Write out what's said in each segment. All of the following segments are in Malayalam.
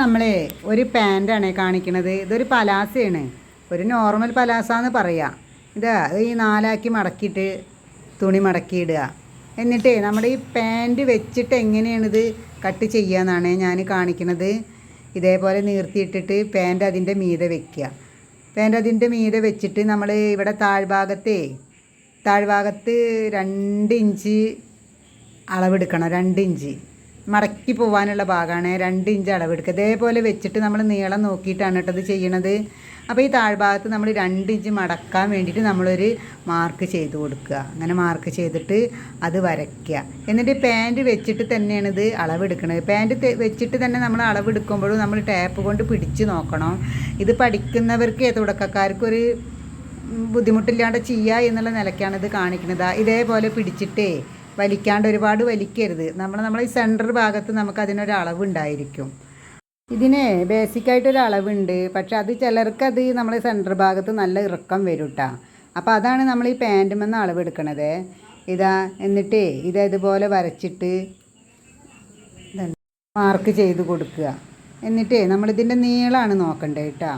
നമ്മളെ ഒരു പാന്റാണ് കാണിക്കണത്. ഇതൊരു പലാസയാണ്. ഒരു നോർമൽ പലാസ പലാസാന്ന് പറയാം. ഇതാ ഈ നാലാക്കി മടക്കിയിട്ട് തുണി മടക്കിയിടുക. എന്നിട്ട് നമ്മുടെ ഈ പാന്റ് വെച്ചിട്ട് എങ്ങനെയാണിത് കട്ട് ചെയ്യാന്നാണ് ഞാൻ കാണിക്കണത്. ഇതേപോലെ നീർത്തിയിട്ടിട്ട് പാന്റ് അതിന്റെ മീതെ വെക്കുക. പാന്റ് അതിന്റെ മീതെ വെച്ചിട്ട് നമ്മൾ ഇവിടെ താഴ്ഭാഗത്തെ താഴ്ഭാഗത്ത് രണ്ട് ഇഞ്ച് അളവെടുക്കണം. രണ്ട് ഇഞ്ച്. മടക്കി പോകാനുള്ള ഭാഗമാണ്. രണ്ട് ഇഞ്ച് അളവെടുക്കുക. ഇതേപോലെ വെച്ചിട്ട് നമ്മൾ നീളം നോക്കിയിട്ടാണ് കേട്ടോ ഇത് ചെയ്യണത്. അപ്പോൾ ഈ താഴ്ഭാഗത്ത് നമ്മൾ രണ്ട് ഇഞ്ച് മടക്കാൻ വേണ്ടിയിട്ട് നമ്മളൊരു മാർക്ക് ചെയ്ത് കൊടുക്കുക. അങ്ങനെ മാർക്ക് ചെയ്തിട്ട് അത് വരയ്ക്കുക. എന്നിട്ട് പാന്റ് വെച്ചിട്ട് തന്നെയാണ് ഇത് അളവെടുക്കുന്നത് പാന്റ് വെച്ചിട്ട് തന്നെ നമ്മൾ അളവെടുക്കുമ്പോഴും നമ്മൾ ടാപ്പ് കൊണ്ട് പിടിച്ച് നോക്കണം. ഇത് പഠിക്കുന്നവർക്ക് തുടക്കക്കാർക്കൊരു ബുദ്ധിമുട്ടില്ലാണ്ട് ചെയ്യുക എന്നുള്ള നിലയ്ക്കാണ് ഇത് കാണിക്കുന്നത് ഇതേപോലെ പിടിച്ചിട്ടേ വലിക്കാണ്ട് ഒരുപാട് വലിക്കരുത്. നമ്മൾ നമ്മളെ ഈ സെന്റർ ഭാഗത്ത് നമുക്ക് അതിനൊരു അളവുണ്ടായിരിക്കും. ഇതിന് ബേസിക്കായിട്ടൊരു അളവുണ്ട്. പക്ഷെ അത് ചിലർക്ക് അത് നമ്മളെ സെന്റർ ഭാഗത്ത് നല്ല ഇറക്കം വരും കേട്ടോ അപ്പോൾ അതാണ് നമ്മൾ ഈ പാന്റുമെന്ന് അളവെടുക്കണത് ഇതാ എന്നിട്ടേ ഇത് ഇതുപോലെ വരച്ചിട്ട് മാർക്ക് ചെയ്ത് കൊടുക്കുക. എന്നിട്ടേ നമ്മളിതിന്റെ നീളമാണ് നോക്കണ്ടേ കേട്ടോ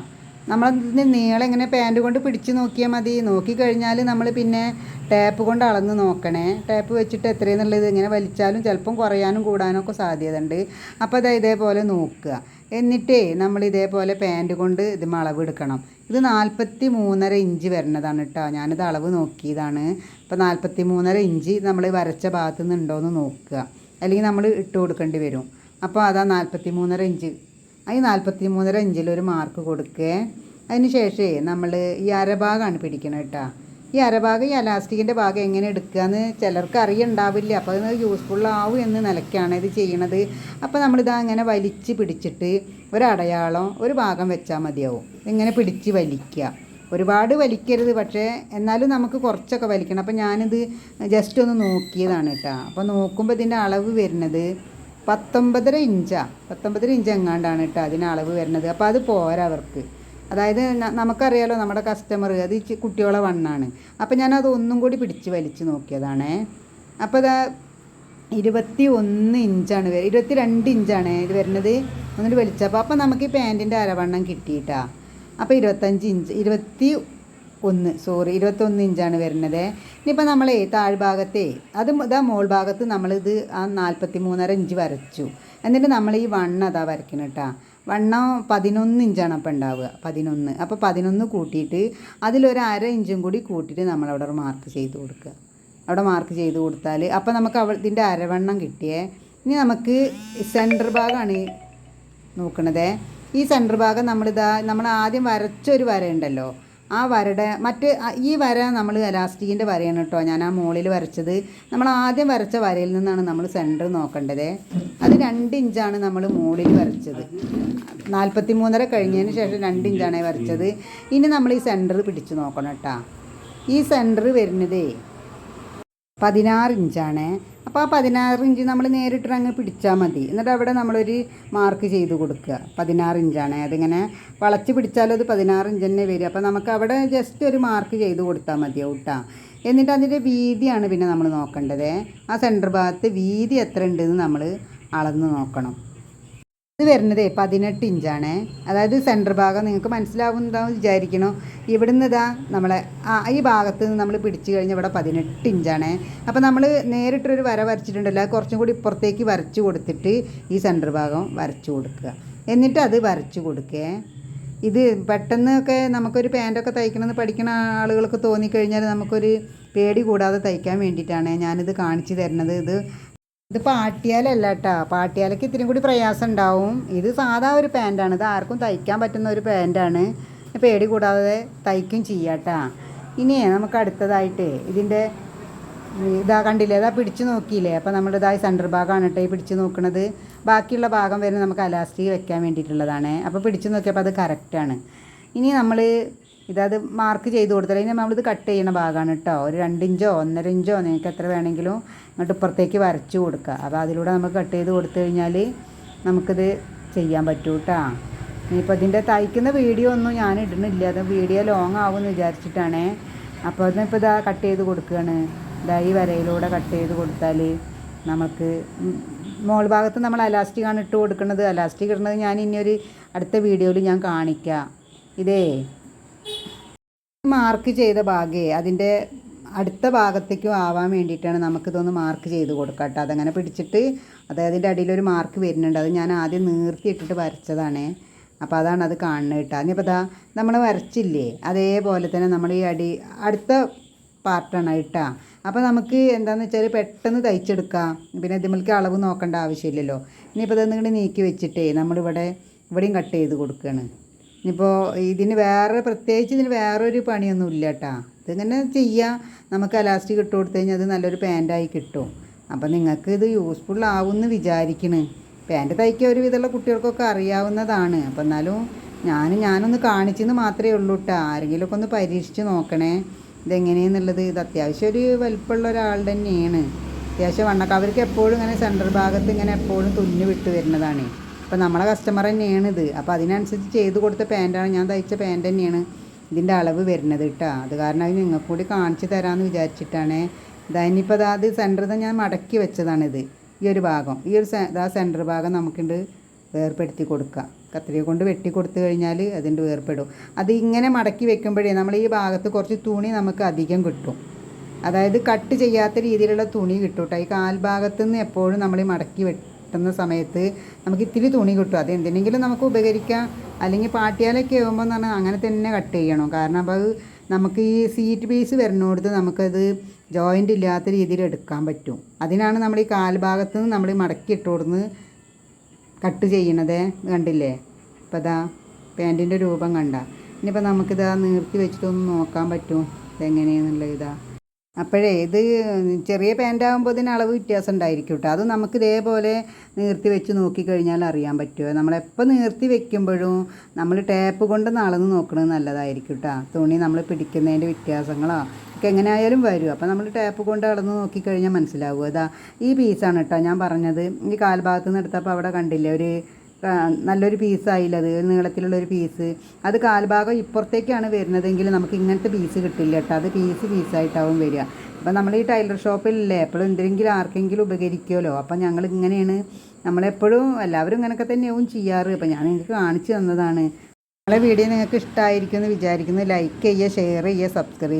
നമ്മളിതിന്റെ നീളം ഇങ്ങനെ പാന്റ് കൊണ്ട് പിടിച്ച് നോക്കിയാൽ മതി. നോക്കിക്കഴിഞ്ഞാൽ നമ്മൾ പിന്നെ ടാപ്പ് കൊണ്ട് അളന്ന് നോക്കണേ. ടാപ്പ് വെച്ചിട്ട് എത്രയെന്നുള്ളത് ഇങ്ങനെ വലിച്ചാലും ചിലപ്പം കുറയാനും കൂടാനും ഒക്കെ സാധ്യത ഉണ്ട് അപ്പോൾ അത് ഇതേപോലെ നോക്കുക. എന്നിട്ടേ നമ്മൾ ഇതേപോലെ പാന്റ് കൊണ്ട് ഇത് അളവെടുക്കണം ഇത് നാൽപ്പത്തി മൂന്നര ഇഞ്ച് വരുന്നതാണ് കേട്ടോ ഞാനിത് അളവ് നോക്കിയതാണ്. അപ്പോൾ നാൽപ്പത്തി മൂന്നര ഇഞ്ച് നമ്മൾ വരച്ച ഭാഗത്തു നിന്ന് നോക്കുക. അല്ലെങ്കിൽ നമ്മൾ ഇട്ട് കൊടുക്കേണ്ടി വരും. അപ്പോൾ അതാ നാൽപ്പത്തി മൂന്നര ഇഞ്ച് ഈ നാൽപ്പത്തി മൂന്നര ഇഞ്ചിൽ ഒരു മാർക്ക് കൊടുക്കുക അതിന് ശേഷമേ നമ്മൾ ഈ അരഭാഗമാണ് പിടിക്കണം കേട്ടോ. ഈ അരഭാഗം ഈ അലാസ്റ്റിക്കിന്റെ ഭാഗം എങ്ങനെ എടുക്കുകയെന്ന് ചിലർക്ക് അറിയണ്ടാവില്ല. അപ്പോൾ അത് യൂസ്ഫുൾ ആവും എന്ന് നിലയ്ക്കാണ് ഇത് ചെയ്യണത്. അപ്പോൾ നമ്മളിത് അങ്ങനെ വലിച്ച് പിടിച്ചിട്ട് ഒരടയാളം ഒരു ഭാഗം വെച്ചാൽ മതിയാവും. ഇങ്ങനെ പിടിച്ച് വലിക്കുക ഒരുപാട് വലിക്കരുത് പക്ഷേ എന്നാലും നമുക്ക് കുറച്ചൊക്കെ വലിക്കണം. അപ്പോൾ ഞാനിത് ജസ്റ്റ് ഒന്ന് നോക്കിയതാണ് കേട്ടോ. അപ്പോൾ നോക്കുമ്പോൾ ഇതിന്റെ അളവ് വരുന്നത് പത്തൊമ്പതര ഇഞ്ചാ. പത്തൊമ്പതര ഇഞ്ച് എങ്ങാണ്ടാണ് കേട്ടോ അതിന് അളവ് വരുന്നത്. അപ്പോൾ അത് പോരാ അവർക്ക്. അതായത് നമുക്കറിയാലോ നമ്മുടെ കസ്റ്റമർ അത് കുട്ടികളെ വണ്ണാണ്. അപ്പോൾ ഞാനത് ഒന്നും കൂടി പിടിച്ച് വലിച്ച് നോക്കിയതാണേ. അപ്പോൾ അത് ഇരുപത്തി ഒന്ന് ഇഞ്ചാണ് ഇരുപത്തി രണ്ട് ഇഞ്ചാണ് ഇത് വരുന്നത്. ഒന്നിട്ട് വലിച്ചപ്പോൾ അപ്പോൾ നമുക്ക് ഈ പാന്റിന്റെ അരവണ്ണം കിട്ടിയിട്ടാ. അപ്പോൾ ഇരുപത്തഞ്ച് ഇഞ്ച് ഇരുപത്തി ഒന്ന് സോറി ഇരുപത്തൊന്ന് ഇഞ്ചാണ് വരുന്നത്. ഇനിയിപ്പോൾ നമ്മൾ താഴ്ഭാഗത്തെ അത് ഇതാ മോൾ ഭാഗത്ത് നമ്മളിത് ആ നാൽപ്പത്തി മൂന്നര ഇഞ്ച് വരച്ചു. എന്നിട്ട് നമ്മൾ ഈ വണ്ണം അതാ വരയ്ക്കണം കേട്ടോ വണ്ണം പതിനൊന്ന് ഇഞ്ചാണ് അപ്പോൾ ഉണ്ടാവുക പതിനൊന്ന്. അപ്പോൾ പതിനൊന്ന് കൂട്ടിയിട്ട് അതിലൊരു അര ഇഞ്ചും കൂടി കൂട്ടിയിട്ട് നമ്മളവിടെ മാർക്ക് ചെയ്ത് കൊടുക്കുക അവിടെ മാർക്ക് ചെയ്ത് കൊടുത്താൽ അപ്പോൾ നമുക്ക് അവ ഇതിന്റെ അരവണ്ണം കിട്ടിയേ. ഇനി നമുക്ക് സെന്റർ ഭാഗമാണ് നോക്കണത്. ഈ സെന്റർ ഭാഗം നമ്മളിതാ നമ്മൾ ആദ്യം വരച്ചൊരു വരയുണ്ടല്ലോ ആ വരയുടെ മറ്റ് ഈ വര നമ്മൾ എലാസ്റ്റിക്കിന്റെ വരയാണ് കേട്ടോ. ഞാൻ ആ മുകളിൽ വരച്ചത്. നമ്മൾ ആദ്യം വരച്ച വരയിൽ നിന്നാണ് നമ്മൾ സെന്റർ നോക്കേണ്ടത്. അത് രണ്ട് ഇഞ്ചാണ് നമ്മൾ മുകളിൽ വരച്ചത്. നാൽപ്പത്തി മൂന്നര കഴിഞ്ഞതിന് ശേഷം രണ്ട് ഇഞ്ചാണ് വരച്ചത്. ഇനി നമ്മൾ ഈ സെന്റർ പിടിച്ച് നോക്കണം കേട്ടോ. ഈ സെന്റർ വരുന്നതേ പതിനാറ് ഇഞ്ചാണ്. അപ്പോൾ ആ പതിനാറ് ഇഞ്ച് നമ്മൾ നേരിട്ട് അങ്ങ് പിടിച്ചാൽ മതി. എന്നിട്ട് അവിടെ നമ്മളൊരു മാർക്ക് ചെയ്ത് കൊടുക്കുക. പതിനാറ് ഇഞ്ചാണ്. അതിങ്ങനെ വളച്ച് പിടിച്ചാലും അത് പതിനാറ് ഇഞ്ച് തന്നെ വരും. അപ്പോൾ നമുക്ക് അവിടെ ജസ്റ്റ് ഒരു മാർക്ക് ചെയ്ത് കൊടുത്താൽ മതിയാവും കേട്ടോ എന്നിട്ട് അതിന്റെ വീതിയാണ് പിന്നെ നമ്മൾ നോക്കേണ്ടത്. ആ സെന്റർ ഭാഗത്ത് വീതി എത്ര ഉണ്ടെന്ന് നമ്മൾ അളന്ന് നോക്കണം. വരുന്നത് പതിനെട്ട് ഇഞ്ചാണ്. അതായത് സെന്റർ ഭാഗം നിങ്ങൾക്ക് മനസ്സിലാവുന്നതാണെന്ന് വിചാരിക്കണോ. ഇവിടുന്ന് ഇതാ നമ്മളെ ആ ഈ ഭാഗത്ത് നിന്ന് നമ്മൾ പിടിച്ചു കഴിഞ്ഞാൽ ഇവിടെ പതിനെട്ട് ഇഞ്ചാണ്. അപ്പോൾ നമ്മൾ നേരിട്ടൊരു വര വരച്ചിട്ടുണ്ടല്ലോ കുറച്ചും കൂടി ഇപ്പുറത്തേക്ക് വരച്ചു കൊടുത്തിട്ട് ഈ സെന്റർ ഭാഗം വരച്ചു കൊടുക്കുക. എന്നിട്ട് അത് വരച്ചു കൊടുക്കേ. ഇത് പെട്ടെന്നൊക്കെ നമുക്കൊരു പാന്റൊക്കെ തയ്ക്കണമെന്ന് പഠിക്കുന്ന ആളുകൾക്ക് തോന്നിക്കഴിഞ്ഞാൽ നമുക്കൊരു പേടി കൂടാതെ തയ്ക്കാൻ വേണ്ടിയിട്ടാണ് ഞാനിത് കാണിച്ചു തരുന്നത്. ഇത് ഇത് പാട്ടിയാലല്ല കേട്ടോ പാട്ടിയാലയ്ക്ക് ഇത്തിരി കൂടി പ്രയാസം ഉണ്ടാവും ഇത് സാധാ ഒരു പാന്റാണ് ഇത് ആർക്കും തയ്ക്കാൻ പറ്റുന്ന ഒരു പാന്റാണ് പേടി കൂടാതെ തയ്ക്കും ചെയ്യാട്ടാ. ഇനിയേ നമുക്ക് അടുത്തതായിട്ട് ഇതിന്റെ ഇതാ കണ്ടില്ലേ ഇതാ പിടിച്ചു നോക്കിയില്ലേ? അപ്പോൾ നമ്മുടെ ഇതായി സെന്റർ ഭാഗമാണ് കേട്ടോ ഈ പിടിച്ചു നോക്കുന്നത് ബാക്കിയുള്ള ഭാഗം വരെ നമുക്ക് അലാസ്റ്റിക് വെക്കാൻ വേണ്ടിയിട്ടുള്ളതാണ്. അപ്പോൾ പിടിച്ചു നോക്കിയപ്പോൾ അത് കറക്റ്റാണ് ഇനി നമ്മൾ ഇതത് മാർക്ക് ചെയ്ത് കൊടുത്താൽ ഇനി നമ്മളിത് കട്ട് ചെയ്യണ ഭാഗമാണ് കേട്ടോ ഒരു രണ്ടിഞ്ചോ ഒന്നര ഇഞ്ചോ നിങ്ങൾക്ക് എത്ര വേണമെങ്കിലും ഇങ്ങോട്ട് ഇപ്പുറത്തേക്ക് വരച്ചു കൊടുക്കുക അപ്പോൾ അതിലൂടെ നമുക്ക് കട്ട് ചെയ്ത് കൊടുത്തു കഴിഞ്ഞാൽ നമുക്കിത് ചെയ്യാൻ പറ്റൂ കേട്ടോ ഇനിയിപ്പോൾ ഇതിന്റെ തയ്ക്കുന്ന വീഡിയോ ഒന്നും ഞാൻ ഇടുന്നില്ല. അത് വീഡിയോ ലോങ് ആവുമെന്ന് വിചാരിച്ചിട്ടാണേ. അപ്പോൾ അതിനിപ്പോൾ ഇതാ കട്ട് ചെയ്ത് കൊടുക്കുകയാണ് ഇതാ ഈ വരയിലൂടെ കട്ട് ചെയ്ത് കൊടുത്താൽ നമുക്ക് മോൾ ഭാഗത്ത് നമ്മൾ അലാസ്റ്റിക്കാണ് ഇട്ട് കൊടുക്കുന്നത് അലാസ്റ്റിക് ഇടുന്നത് ഞാൻ ഇനി ഒരു അടുത്ത വീഡിയോയിൽ ഞാൻ കാണിക്കാം. ഇതേ. മാർക്ക് ചെയ്ത ഭാഗേ അതിന്റെ അടുത്ത ഭാഗത്തേക്കും ആവാൻ വേണ്ടിയിട്ടാണ് നമുക്കിതൊന്ന് മാർക്ക് ചെയ്ത് കൊടുക്കാം കേട്ടോ. അതങ്ങനെ പിടിച്ചിട്ട് അതായത് അതിന്റെ അടിയിലൊരു മാർക്ക് വരുന്നുണ്ട്. അത് ഞാൻ ആദ്യം നീർത്തി ഇട്ടിട്ട് വരച്ചതാണേ. അപ്പോൾ അതാണ് അത് കാണുന്നത് കേട്ടോ. അതിപ്പോൾ ഇതാ നമ്മൾ വരച്ചില്ലേ? അതേപോലെ തന്നെ നമ്മൾ ഈ അടി അടുത്ത പാർട്ടാണ് കേട്ടോ. അപ്പോൾ നമുക്ക് എന്താണെന്ന് വെച്ചാൽ പെട്ടെന്ന് തയ്ച്ചെടുക്കാം. പിന്നെ ഇതിമ്മൾക്ക് അളവ് നോക്കേണ്ട ആവശ്യമില്ലല്ലോ. ഇനിയിപ്പോൾ ഇതൊന്നും നീക്കി വെച്ചിട്ടേ നമ്മളിവിടെ ഇവിടെയും കട്ട് ചെയ്ത് കൊടുക്കുകയാണ്. ഇനിയിപ്പോൾ ഇതിന് വേറെ പ്രത്യേകിച്ച് ഇതിന് വേറൊരു പണിയൊന്നും ഇല്ല കേട്ടോ ഇതിങ്ങനെ ചെയ്യാം. നമുക്ക് അലാസ്റ്റിക് ഇട്ട് കൊടുത്തു കഴിഞ്ഞാൽ അത് നല്ലൊരു പാന്റായി കിട്ടും. അപ്പം നിങ്ങൾക്ക് ഇത് യൂസ്ഫുൾ ആവുമെന്ന് വിചാരിക്കണ്. പാന്റ് തയ്ക്കാൻ ഒരു വിധമുള്ള കുട്ടികൾക്കൊക്കെ അറിയാവുന്നതാണ്. അപ്പം എന്നാലും ഞാൻ ഞാനൊന്ന് കാണിച്ചെന്ന് മാത്രമേ ഉള്ളൂ കേട്ടോ ആരെങ്കിലുമൊക്കെ ഒന്ന് പരീക്ഷിച്ച് നോക്കണേ. ഇതെങ്ങനെയെന്നുള്ളത് ഇത് അത്യാവശ്യം ഒരു വലിപ്പമുള്ള ഒരാൾ തന്നെയാണ്. അത്യാവശ്യം വണ്ണക്ക അവർക്ക് എപ്പോഴും ഇങ്ങനെ സെന്റർ ഭാഗത്ത് ഇങ്ങനെ എപ്പോഴും തുന്നി വിട്ട് വരുന്നതാണ്. അപ്പോൾ നമ്മളെ കസ്റ്റമർ തന്നെയാണ് ഇത്. അപ്പോൾ അതിനനുസരിച്ച് ചെയ്ത് കൊടുത്ത പാന്റാണ് ഞാൻ തയ്ച്ച പാന്റ് തന്നെയാണ് ഇതിന്റെ അളവ് വരുന്നത് കേട്ടോ അത് കാരണം അത് നിങ്ങൾക്ക് കൂടി കാണിച്ചു തരാമെന്ന് വിചാരിച്ചിട്ടാണ്. ഇതായിനിപ്പോൾ സെന്റർ സെന്ററിൽ ഞാൻ മടക്കി വെച്ചതാണിത് ഈ ഒരു ഭാഗം. ഈ ഒരു ഇതാ സെന്റർ ഭാഗം നമുക്കുണ്ട് വേർപ്പെടുത്തി കൊടുക്കുക കത്രിക കൊണ്ട് വെട്ടി കൊടുത്തു കഴിഞ്ഞാൽ അതിന്റെ വേർപ്പെടും. അത് ഇങ്ങനെ മടക്കി വെക്കുമ്പോഴേ നമ്മൾ ഈ ഭാഗത്ത് കുറച്ച് തുണി നമുക്ക് അധികം കിട്ടും. അതായത് കട്ട് ചെയ്യാത്ത രീതിയിലുള്ള തുണി കിട്ടും കേട്ടോ ഈ കാൽഭാഗത്ത് നിന്ന് എപ്പോഴും നമ്മൾ മടക്കി മടക്കി വെട്ടുന്ന സമയത്ത് നമുക്ക് ഇത്തിരി തുണി കിട്ടും. അത് എന്തിനെങ്കിലും നമുക്ക് ഉപകരിക്കാം. അല്ലെങ്കിൽ പാട്ടിയാലൊക്കെ ആകുമ്പോൾ എന്ന് പറഞ്ഞാൽ അങ്ങനെ തന്നെ കട്ട് ചെയ്യണം. കാരണം അപ്പോൾ അത് നമുക്ക് ഈ സീറ്റ് പീസ് വരുന്നിടത്ത് നമുക്കത് ജോയിന്റ് ഇല്ലാത്ത രീതിയിൽ എടുക്കാൻ പറ്റും. അതിനാണ് നമ്മൾ ഈ കാൽഭാഗത്ത് നിന്ന് നമ്മൾ മടക്കി ഇട്ടുകൊടുന്ന് കട്ട് ചെയ്യണത്. കണ്ടില്ലേ? ഇപ്പോൾ ഇതാ പാന്റിന്റെ രൂപം കണ്ട. ഇനിയിപ്പോൾ നമുക്കിതാ നീർത്തി വെച്ചിട്ടൊന്ന് നോക്കാൻ പറ്റും. ഇതെങ്ങനെയാണെന്നുള്ള ഇതാ. അപ്പോഴേ ഇത് ചെറിയ പാന്റ് ആകുമ്പോൾ ഇതിന് അളവ് വ്യത്യാസം ഉണ്ടായിരിക്കും കേട്ടോ. അത് നമുക്ക് ഇതേപോലെ നീർത്തി വെച്ച് നോക്കിക്കഴിഞ്ഞാൽ അറിയാൻ പറ്റുമോ? നമ്മളെപ്പോൾ നീർത്തി വെക്കുമ്പോഴും നമ്മൾ ടാപ്പ് കൊണ്ട് നളന്ന് നോക്കുന്നത് നല്ലതായിരിക്കും കേട്ടോ. തുണി നമ്മൾ പിടിക്കുന്നതിന്റെ വ്യത്യാസങ്ങളോ ഒക്കെ എങ്ങനെയായാലും വരും. അപ്പോൾ നമ്മൾ ടാപ്പ് കൊണ്ട് അളന്ന് നോക്കിക്കഴിഞ്ഞാൽ മനസ്സിലാവും അതാ ഈ പീസാണ് കേട്ടോ ഞാൻ പറഞ്ഞത്. ഈ കാൽഭാഗത്ത് നിന്ന് എടുത്തപ്പോൾ അവിടെ കണ്ടില്ലേ? ഒരു നല്ലൊരു പീസായില്ല അത് നീളത്തിലുള്ളൊരു പീസ് അത് കാൽഭാഗം ഇപ്പുറത്തേക്കാണ് വരുന്നതെങ്കിൽ നമുക്ക് ഇങ്ങനത്തെ പീസ് കിട്ടില്ല കേട്ടോ. അത് പീസ് പീസായിട്ടാവും വരിക. അപ്പം നമ്മൾ ഈ ടൈലർ ഷോപ്പിലല്ലേ? എപ്പോഴും എന്തെങ്കിലും ആർക്കെങ്കിലും ഉപകരിക്കുമല്ലോ. അപ്പം ഞങ്ങൾ ഇങ്ങനെയാണ് നമ്മളെപ്പോഴും എല്ലാവരും ഇങ്ങനെയൊക്കെ തന്നെയാവും ചെയ്യാറ്. അപ്പം ഞാൻ നിങ്ങൾക്ക് കാണിച്ചു തന്നതാണ്. നമ്മളെ വീഡിയോ നിങ്ങൾക്ക് ഇഷ്ടമായിരിക്കും എന്ന് വിചാരിക്കുന്നു. ലൈക്ക് ചെയ്യുക ഷെയർ ചെയ്യുക സബ്സ്ക്രൈബ്